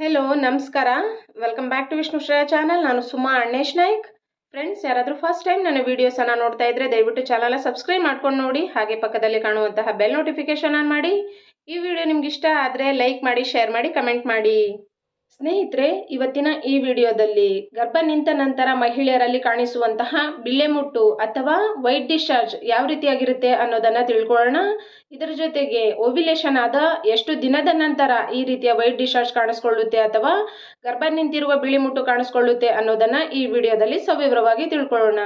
Hello ನಮಸ್ಕಾರ. Welcome back to Vishnu Shreya channel ನಾನು Suma Annesh Naik. Friends ಯಾರಾದರೂ ಫಸ್ಟ್ ಟೈಮ್ ನನ್ನ ವೀಡಿಯೋಸನ್ನು ನೋಡ್ತಾ ಇದ್ದರೆ ದಯವಿಟ್ಟು ಚಾನಲ್ನ ಸಬ್ಸ್ಕ್ರೈಬ್ ಮಾಡ್ಕೊಂಡು ನೋಡಿ, ಹಾಗೆ ಪಕ್ಕದಲ್ಲಿ ಕಾಣುವಂತಹ ಬೆಲ್ ನೋಟಿಫಿಕೇಷನ್ ಆನ್ ಮಾಡಿ. ಈ ವಿಡಿಯೋ ನಿಮ್ಗೆ ಇಷ್ಟ ಆದರೆ ಲೈಕ್ ಮಾಡಿ ಶೇರ್ ಮಾಡಿ ಕಮೆಂಟ್ ಮಾಡಿ. ಸ್ನೇಹಿತರೆ, ಇವತ್ತಿನ ಈ ವಿಡಿಯೋದಲ್ಲಿ ಗರ್ಭ ನಿಂತ ನಂತರ ಮಹಿಳೆಯರಲ್ಲಿ ಕಾಣಿಸುವಂತಹ ಬಿಳ್ಳೆಮುಟ್ಟು ಅಥವಾ ವೈಟ್ ಡಿಸ್ಚಾರ್ಜ್ ಯಾವ ರೀತಿಯಾಗಿರುತ್ತೆ ಅನ್ನೋದನ್ನ ತಿಳ್ಕೊಳ್ಳೋಣ. ಇದರ ಜೊತೆಗೆ ಓವಿಲೇಷನ್ ಆದ ಎಷ್ಟು ದಿನದ ನಂತರ ಈ ರೀತಿಯ ವೈಟ್ ಡಿಸ್ಚಾರ್ಜ್ ಕಾಣಿಸ್ಕೊಳ್ಳುತ್ತೆ ಅಥವಾ ಗರ್ಭ ನಿಂತಿರುವ ಬಿಳಿಮುಟ್ಟು ಕಾಣಿಸ್ಕೊಳ್ಳುತ್ತೆ ಅನ್ನೋದನ್ನ ಈ ವಿಡಿಯೋದಲ್ಲಿ ಸವಿವರವಾಗಿ ತಿಳ್ಕೊಳ್ಳೋಣ.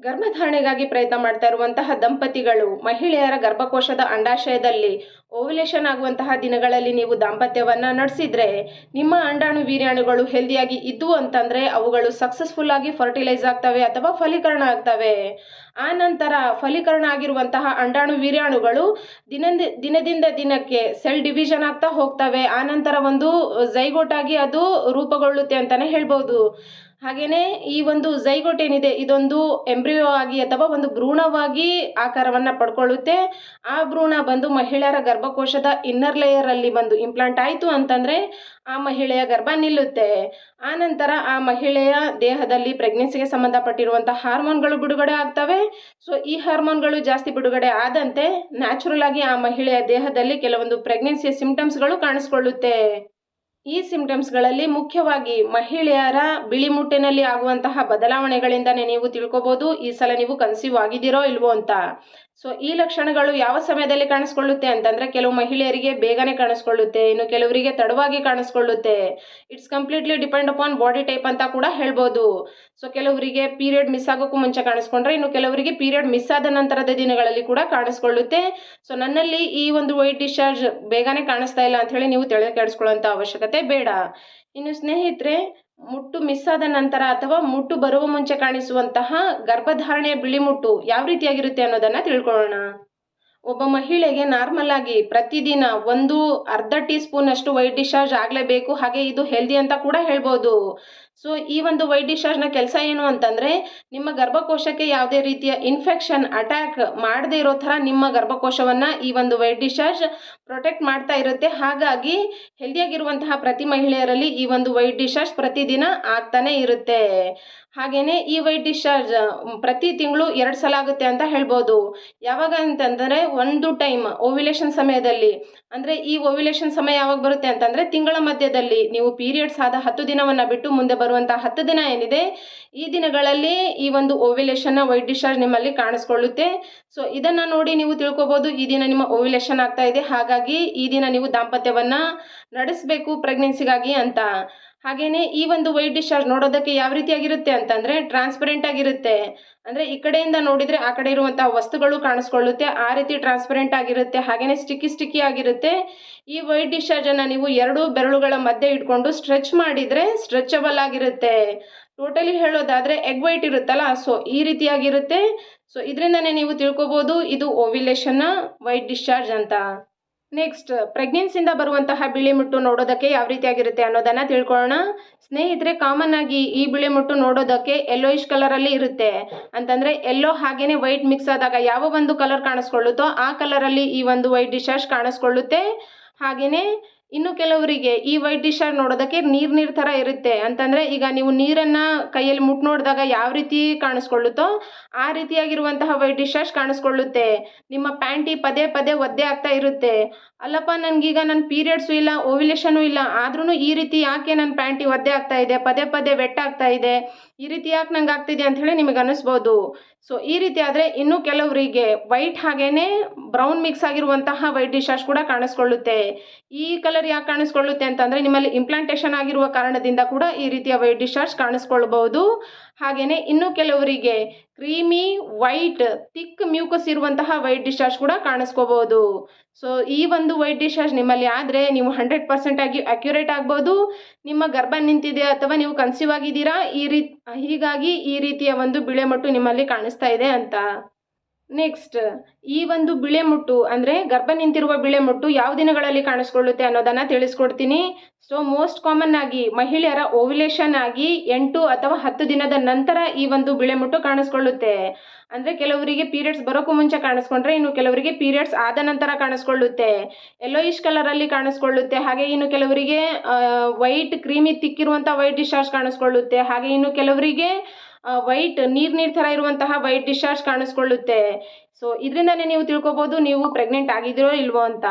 ಗರ್ಭಧಾರಣೆಗಾಗಿ ಪ್ರಯತ್ನ ಮಾಡ್ತಾ ಇರುವಂತಹ ದಂಪತಿಗಳು, ಮಹಿಳೆಯರ ಗರ್ಭಕೋಶದ ಅಂಡಾಶಯದಲ್ಲಿ ಓವ್ಯುಲೇಷನ್ ಆಗುವಂತಹ ದಿನಗಳಲ್ಲಿ ನೀವು ದಾಂಪತ್ಯವನ್ನ ನಡೆಸಿದ್ರೆ ನಿಮ್ಮ ಅಂಡಾಣು ವೀರ್ಯಾಣುಗಳು ಹೆಲ್ದಿಯಾಗಿ ಇದ್ದು ಅಂತಂದ್ರೆ ಅವುಗಳು ಸಕ್ಸಸ್ಫುಲ್ ಆಗಿ ಫರ್ಟಿಲೈಸ್ ಆಗ್ತವೆ ಅಥವಾ ಫಲೀಕರಣ ಆಗ್ತವೆ. ಆ ನಂತರ ಫಲೀಕರಣ ಆಗಿರುವಂತಹ ಅಂಡಾಣು ವೀರ್ಯಾಣುಗಳು ದಿನ ದಿನದಿಂದ ದಿನಕ್ಕೆ ಸೆಲ್ ಡಿವಿಷನ್ ಆಗ್ತಾ ಹೋಗ್ತವೆ. ಆ ಒಂದು ಝೈಗೋಟ್ ಆಗಿ ಅದು ರೂಪುಗೊಳ್ಳುತ್ತೆ ಅಂತಾನೆ ಹೇಳ್ಬೋದು. ಹಾಗೇನೆ ಈ ಒಂದು ಝೈಗೋಟ್ ಏನಿದೆ, ಇದೊಂದು ಎಂಬ್ರಿಯೋ ಆಗಿ ಅಥವಾ ಒಂದು ಭ್ರೂಣವಾಗಿ ಆಕಾರವನ್ನು ಪಡ್ಕೊಳ್ಳುತ್ತೆ. ಆ ಭ್ರೂಣ ಬಂದು ಮಹಿಳೆಯರ ಗರ್ಭಕೋಶದ ಇನ್ನರ್ ಲೇಯರ್ ಅಲ್ಲಿ ಬಂದು ಇಂಪ್ಲಾಂಟ್ ಆಯಿತು ಅಂತಂದ್ರೆ ಆ ಮಹಿಳೆಯ ಗರ್ಭ ನಿಲ್ಲುತ್ತೆ. ಆ ನಂತರ ಆ ಮಹಿಳೆಯ ದೇಹದಲ್ಲಿ ಪ್ರೆಗ್ನೆನ್ಸಿಗೆ ಸಂಬಂಧಪಟ್ಟಿರುವಂಥ ಹಾರ್ಮೋನ್ಗಳು ಬಿಡುಗಡೆ ಆಗ್ತವೆ. ಸೊ ಈ ಹಾರ್ಮೋನ್ಗಳು ಜಾಸ್ತಿ ಬಿಡುಗಡೆ ಆದಂತೆ ನ್ಯಾಚುರಲ್ ಆಗಿ ಆ ಮಹಿಳೆಯ ದೇಹದಲ್ಲಿ ಕೆಲವೊಂದು ಪ್ರೆಗ್ನೆನ್ಸಿಯ ಸಿಂಪ್ಟಮ್ಸ್ಗಳು ಕಾಣಿಸ್ಕೊಳ್ಳುತ್ತೆ. ಈ ಸಿಂಪ್ಟಮ್ಸ್ಗಳಲ್ಲಿ ಮುಖ್ಯವಾಗಿ ಮಹಿಳೆಯರ ಬಿಳಿ ಮುಟ್ಟಿನಲ್ಲಿ ಆಗುವಂತಹ ಬದಲಾವಣೆಗಳಿಂದನೇ ನೀವು ತಿಳ್ಕೊಬೋದು. ಈ ಸಲ ನೀವು ಕನ್ಸೀವ್ ಆಗಿದ್ದೀರೋ ಇಲ್ವೋ ಅಂತ. ಸೊ ಈ ಲಕ್ಷಣಗಳು ಯಾವ ಸಮಯದಲ್ಲಿ ಕಾಣಿಸ್ಕೊಳ್ಳುತ್ತೆ ಅಂತಂದ್ರೆ ಕೆಲವು ಮಹಿಳೆಯರಿಗೆ ಬೇಗನೆ ಕಾಣಿಸ್ಕೊಳ್ಳುತ್ತೆ, ಇನ್ನು ಕೆಲವರಿಗೆ ತಡವಾಗಿ ಕಾಣಿಸ್ಕೊಳ್ಳುತ್ತೆ. It's completely depend upon body type ಅಂತ ಕೂಡ ಹೇಳ್ಬೋದು. ಸೊ ಕೆಲವರಿಗೆ ಪೀರಿಯಡ್ ಮಿಸ್ ಆಗೋಕ್ಕೂ ಮುಂಚೆ ಕಾಣಿಸ್ಕೊಂಡ್ರೆ, ಇನ್ನು ಕೆಲವರಿಗೆ ಪೀರಿಯಡ್ ಮಿಸ್ ಆದ ನಂತರದ ದಿನಗಳಲ್ಲಿ ಕೂಡ ಕಾಣಿಸ್ಕೊಳ್ಳುತ್ತೆ. ಸೊ ನನ್ನಲ್ಲಿ ಈ ಒಂದು ವೈಟ್ ಡಿಸ್ಚಾರ್ಜ್ ಬೇಗನೆ ಕಾಣಿಸ್ತಾ ಇಲ್ಲ ಅಂತ ಹೇಳಿ ನೀವು ತಲೆ ಕೆಡಿಸ್ಕೊಳ್ಳುವಂತ ಅವಶ್ಯಕತೆ ಬೇಡ. ಇನ್ನು ಸ್ನೇಹಿತರೆ, ಮುಟ್ಟು ಮಿಸ್ ಆದ ನಂತರ ಅಥವಾ ಮುಟ್ಟು ಬರುವ ಮುಂಚೆ ಕಾಣಿಸುವಂತಹ ಗರ್ಭಧಾರಣೆಯ ಬಿಳಿ ಮುಟ್ಟು ಯಾವ ರೀತಿಯಾಗಿರುತ್ತೆ ಅನ್ನೋದನ್ನ ತಿಳ್ಕೊಳ್ಳೋಣ. ಒಬ್ಬ ಮಹಿಳೆಗೆ ನಾರ್ಮಲ್ ಆಗಿ ಪ್ರತಿದಿನ ಒಂದು ಅರ್ಧ ಟೀ ಸ್ಪೂನ್ ಅಷ್ಟು ವೈಟ್ ಡಿಸ್ಚಾರ್ಜ್ ಆಗಲೇಬೇಕು. ಹಾಗೆ ಇದು ಹೆಲ್ದಿ ಅಂತ ಕೂಡ ಹೇಳ್ಬೋದು. ಸೊ ಈ ಒಂದು ವೈಟ್ ಡಿಸ್ಚಾರ್ಜ್ನ ಕೆಲಸ ಏನು ಅಂತಂದರೆ, ನಿಮ್ಮ ಗರ್ಭಕೋಶಕ್ಕೆ ಯಾವುದೇ ರೀತಿಯ ಇನ್ಫೆಕ್ಷನ್ ಅಟ್ಯಾಕ್ ಮಾಡದೇ ಇರೋ ಥರ ನಿಮ್ಮ ಗರ್ಭಕೋಶವನ್ನು ಈ ಒಂದು ವೈಟ್ ಡಿಸ್ಚಾರ್ಜ್ ಪ್ರೊಟೆಕ್ಟ್ ಮಾಡ್ತಾ ಇರುತ್ತೆ. ಹಾಗಾಗಿ ಹೆಲ್ದಿಯಾಗಿರುವಂತಹ ಪ್ರತಿ ಮಹಿಳೆಯರಲ್ಲಿ ಈ ಒಂದು ವೈಟ್ ಡಿಸ್ಚಾರ್ಜ್ ಪ್ರತಿದಿನ ಆಗ್ತಾನೆ ಇರುತ್ತೆ. ಹಾಗೆಯೇ ಈ ವೈಟ್ ಡಿಸ್ಚಾರ್ಜ್ ಪ್ರತಿ ತಿಂಗಳು ಎರಡು ಸಲ ಆಗುತ್ತೆ ಅಂತ ಹೇಳ್ಬೋದು. ಯಾವಾಗ ಅಂತಂದರೆ, ಒಂದು ಟೈಮ್ ಓವ್ಯುಲೇಷನ್ ಸಮಯದಲ್ಲಿ. ಅಂದರೆ, ಈ ಓವ್ಯುಲೇಷನ್ ಸಮಯ ಯಾವಾಗ ಬರುತ್ತೆ ಅಂತಂದರೆ, ತಿಂಗಳ ಮಧ್ಯದಲ್ಲಿ. ನೀವು ಪೀರಿಯಡ್ಸ್ ಆದ ಹತ್ತು ದಿನವನ್ನು ಬಿಟ್ಟು ಮುಂದೆ ಬರುವಂತಹ ಹತ್ತು ದಿನ ಏನಿದೆ, ಈ ದಿನಗಳಲ್ಲಿ ಈ ಒಂದು ಓವ್ಯುಲೇಷನ್ನ ವೈಟ್ ಡಿಸ್ಚಾರ್ಜ್ ನಿಮ್ಮಲ್ಲಿ ಕಾಣಿಸ್ಕೊಳ್ಳುತ್ತೆ. ಸೊ ಇದನ್ನ ನೋಡಿ ನೀವು ತಿಳ್ಕೊಬೋದು, ಈ ದಿನ ನಿಮ್ಮ ಓವ್ಯುಲೇಷನ್ ಆಗ್ತಾ ಇದೆ. ಹಾಗಾಗಿ ಈ ದಿನ ನೀವು ದಾಂಪತ್ಯವನ್ನ ನಡೆಸಬೇಕು ಪ್ರೆಗ್ನೆನ್ಸಿಗಾಗಿ ಅಂತ. ಹಾಗೆಯೇ ಈ ಒಂದು ವೈಟ್ ಡಿಸ್ಚಾರ್ಜ್ ನೋಡೋದಕ್ಕೆ ಯಾವ ರೀತಿಯಾಗಿರುತ್ತೆ ಅಂತಂದರೆ ಟ್ರಾನ್ಸ್ಪರೆಂಟ್ ಆಗಿರುತ್ತೆ. ಅಂದರೆ ಈ ಕಡೆಯಿಂದ ನೋಡಿದರೆ ಆ ಕಡೆ ಇರುವಂತಹ ವಸ್ತುಗಳು ಕಾಣಿಸ್ಕೊಳ್ಳುತ್ತೆ, ಆ ರೀತಿ ಟ್ರಾನ್ಸ್ಪರೆಂಟ್ ಆಗಿರುತ್ತೆ ಹಾಗೆಯೇ ಸ್ಟಿಕ್ಕಿ ಸ್ಟಿಕ್ಕಿ ಆಗಿರುತ್ತೆ. ಈ ವೈಟ್ ಡಿಸ್ಚಾರ್ಜನ್ನು ನೀವು ಎರಡು ಬೆರಳುಗಳ ಮಧ್ಯೆ ಇಟ್ಕೊಂಡು ಸ್ಟ್ರೆಚ್ ಮಾಡಿದರೆ ಸ್ಟ್ರೆಚಬಲ್ ಆಗಿರುತ್ತೆ. ಟೋಟಲಿ ಹೇಳೋದಾದರೆ ಎಗ್ ವೈಟ್ ಇರುತ್ತಲ್ಲ ಸೊ ಈ ರೀತಿಯಾಗಿರುತ್ತೆ. ಸೊ ಇದರಿಂದನೇ ನೀವು ತಿಳ್ಕೊಬೋದು, ಇದು ಓವಿಲೇಷನ್ನ ವೈಟ್ ಡಿಶ್ಚಾರ್ಜ್ ಅಂತ. ನೆಕ್ಸ್ಟ್ ಪ್ರೆಗ್ನೆನ್ಸಿಂದ ಬರುವಂತಹ ಬಿಳಿ ಮುಟ್ಟು ನೋಡೋದಕ್ಕೆ ಯಾವ ರೀತಿಯಾಗಿರುತ್ತೆ ಅನ್ನೋದನ್ನ ತಿಳ್ಕೊಳ್ಳೋಣ. ಸ್ನೇಹಿತರೆ ಕಾಮನ್ ಆಗಿ ಈ ಬಿಳಿ ಮುಟ್ಟು ನೋಡೋದಕ್ಕೆ ಯೆಲ್ಲೋಯಿಶ್ ಕಲರಲ್ಲಿ ಇರುತ್ತೆ. ಅಂತಂದ್ರೆ ಎಲ್ಲೋ ಹಾಗೇನೆ ವೈಟ್ ಮಿಕ್ಸ್ ಆದಾಗ ಯಾವ ಒಂದು ಕಲರ್ ಕಾಣಿಸ್ಕೊಳ್ಳುತ್ತೋ ಆ ಕಲರಲ್ಲಿ ಈ ಒಂದು ವೈಟ್ ಡಿಶಾಶ್ ಕಾಣಿಸ್ಕೊಳ್ಳುತ್ತೆ. ಹಾಗೇನೆ ಇನ್ನು ಕೆಲವರಿಗೆ ಈ ವೈಟ್ ಶರ್ಟ್ ನೋಡೋದಕ್ಕೆ ನೀರು ನೀರು ಥರ ಇರುತ್ತೆ. ಅಂತಂದರೆ ಈಗ ನೀವು ನೀರನ್ನು ಕೈಯಲ್ಲಿ ಮುಟ್ಟು ನೋಡಿದಾಗ ಯಾವ ರೀತಿ ಕಾಣಿಸ್ಕೊಳ್ಳುತ್ತೋ ಆ ರೀತಿಯಾಗಿರುವಂತಹ ವೈಟ್ ಡಿಶಾರ್ಜ್ ಕಾಣಿಸ್ಕೊಳ್ಳುತ್ತೆ. ನಿಮ್ಮ ಪ್ಯಾಂಟಿ ಪದೇ ಪದೇ ಒದ್ದೆ ಆಗ್ತಾ ಇರುತ್ತೆ. ಅಲ್ಲಪ್ಪ, ನನಗೀಗ ನನ್ನ ಪೀರಿಯಡ್ಸು ಇಲ್ಲ, ಓವ್ಯುಲೇಷನು ಇಲ್ಲ. ಆದ್ರೂ ಈ ರೀತಿ ಯಾಕೆ ನನ್ನ ಪ್ಯಾಂಟಿ ಒದ್ದೆ ಆಗ್ತಾ ಇದೆ, ಪದೇ ಪದೇ ಆಗ್ತಾ ಇದೆ? ಈ ರೀತಿ ಯಾಕೆ ನಂಗೆ ಆಗ್ತಿದೆ ಅಂಥೇಳಿ ನಿಮಗೆ ಅನ್ನಿಸ್ಬೋದು. ಸೊ, ಈ ರೀತಿ ಆದರೆ ಇನ್ನೂ ಕೆಲವರಿಗೆ ವೈಟ್ ಹಾಗೇ ಬ್ರೌನ್ ಮಿಕ್ಸ್ ಆಗಿರುವಂತಹ ವೈಟ್ ಡಿಶಾಶ್ ಕೂಡ ಕಾಣಿಸ್ಕೊಳ್ಳುತ್ತೆ. ಈ ಕಲರ್ ಯಾಕೆ ಕಾಣಿಸ್ಕೊಳ್ಳುತ್ತೆ ಅಂತಂದರೆ ನಿಮ್ಮಲ್ಲಿ ಇಂಪ್ಲಾಂಟೇಷನ್ ಆಗಿರುವ ಕಾರಣದಿಂದ ಕೂಡ ಈ ರೀತಿಯ ವೈಟ್ ಡಿಶಾಶ್ ಕಾಣಿಸ್ಕೊಳ್ಬಹುದು. ಹಾಗೆಯೇ ಇನ್ನು ಕೆಲವರಿಗೆ ಕ್ರೀಮಿ, ವೈಟ್ ತಿಕ್ ಮ್ಯೂಕಸ್ ಇರುವಂತಹ ವೈಟ್ ಡಿಸ್ಚಾರ್ಜ್ ಕೂಡ ಕಾಣಿಸ್ಕೋಬಹುದು. ಸೊ ಈ ಒಂದು ವೈಟ್ ಡಿಸ್ಚಾರ್ಜ್ ನಿಮ್ಮಲ್ಲಿ ಆದರೆ ನೀವು ಹಂಡ್ರೆಡ್ ಪರ್ಸೆಂಟ್ ಆಗಿ ಅಕ್ಯುರೇಟ್ ಆಗ್ಬೋದು. ನಿಮ್ಮ ಗರ್ಭ ನಿಂತಿದೆ ಅಥವಾ ನೀವು ಕನ್ಸೀವ್ ಆಗಿದ್ದೀರಾ, ಈ ರೀತಿ, ಹೀಗಾಗಿ ಈ ರೀತಿಯ ಒಂದು ಬಿಳೆ ಮಟ್ಟು ನಿಮ್ಮಲ್ಲಿ ಕಾಣಿಸ್ತಾ ಇದೆ ಅಂತ. ನೆಕ್ಸ್ಟ್ ಈ ಒಂದು ಬಿಳೆ ಮುಟ್ಟು ಅಂದರೆ ಗರ್ಭ ನಿಂತಿರುವ ಬಿಳೆ ಮುಟ್ಟು ಯಾವ ದಿನಗಳಲ್ಲಿ ಕಾಣಿಸ್ಕೊಳ್ಳುತ್ತೆ ಅನ್ನೋದನ್ನು ತಿಳಿಸ್ಕೊಡ್ತೀನಿ. ಸೊ ಮೋಸ್ಟ್ ಕಾಮನ್ ಆಗಿ ಮಹಿಳೆಯರ ಓವ್ಯುಲೇಷನ್ ಆಗಿ ಎಂಟು ಅಥವಾ ಹತ್ತು ದಿನದ ನಂತರ ಈ ಒಂದು ಬಿಳೆ ಮುಟ್ಟು ಕಾಣಿಸ್ಕೊಳ್ಳುತ್ತೆ. ಅಂದರೆ ಕೆಲವರಿಗೆ ಪೀರಿಯಡ್ಸ್ ಬರೋಕ್ಕೂ ಮುಂಚೆ ಕಾಣಿಸ್ಕೊಂಡ್ರೆ ಇನ್ನು ಕೆಲವರಿಗೆ ಪೀರಿಯಡ್ಸ್ ಆದ ನಂತರ ಕಾಣಿಸ್ಕೊಳ್ಳುತ್ತೆ. ಯೆಲ್ಲೋಯಿಶ್ ಕಲರಲ್ಲಿ ಕಾಣಿಸ್ಕೊಳ್ಳುತ್ತೆ. ಹಾಗೆ ಇನ್ನು ಕೆಲವರಿಗೆ ವೈಟ್ ಕ್ರೀಮಿ ತಿಕ್ಕಿರುವಂಥ ವೈಟ್ ಡಿಶಾರ್ಜ್ ಕಾಣಿಸ್ಕೊಳ್ಳುತ್ತೆ. ಹಾಗೆ ಇನ್ನು ಕೆಲವರಿಗೆ ವೈಟ್ ನೀರು ನೀರು ಥರ ಇರುವಂತಹ ವೈಟ್ ಡಿಸ್ಚಾರ್ಜ್ ಕಾಣಿಸ್ಕೊಳ್ಳುತ್ತೆ. ಸೊ ಇದರಿಂದನೇ ನೀವು ತಿಳ್ಕೊಬೋದು, ನೀವು ಪ್ರೆಗ್ನೆಂಟ್ ಆಗಿದ್ದೀರೋ ಇಲ್ವೋ ಅಂತ.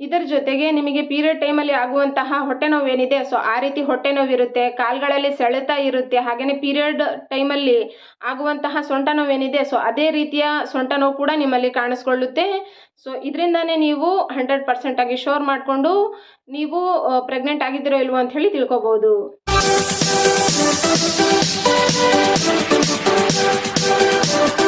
ಇದರ ಜೊತೆಗೆ ನಿಮಗೆ ಪೀರಿಯಡ್ ಟೈಮಲ್ಲಿ ಆಗುವಂತಹ ಹೊಟ್ಟೆ ನೋವು ಏನಿದೆ ಸೊ ಆ ರೀತಿ ಹೊಟ್ಟೆ ನೋವಿರುತ್ತೆ, ಕಾಲುಗಳಲ್ಲಿ ಸೆಳೆತ ಇರುತ್ತೆ, ಹಾಗೆಯೇ ಪೀರಿಯಡ್ ಟೈಮಲ್ಲಿ ಆಗುವಂತಹ ಸೊಂಟ ನೋವೇನಿದೆ, ಸೊ ಅದೇ ರೀತಿಯ ಸೊಂಟ ನೋವು ಕೂಡ ನಿಮ್ಮಲ್ಲಿ ಕಾಣಿಸ್ಕೊಳ್ಳುತ್ತೆ ಸೊ ಇದರಿಂದನೇ ನೀವು ಹಂಡ್ರೆಡ್ ಪರ್ಸೆಂಟ್ ಆಗಿ ಶೋರ್ ಮಾಡಿಕೊಂಡು ನೀವು ಪ್ರೆಗ್ನೆಂಟ್ ಆಗಿದ್ದೀರೋ ಇಲ್ವೋ ಅಂತ ಹೇಳಿ Thank.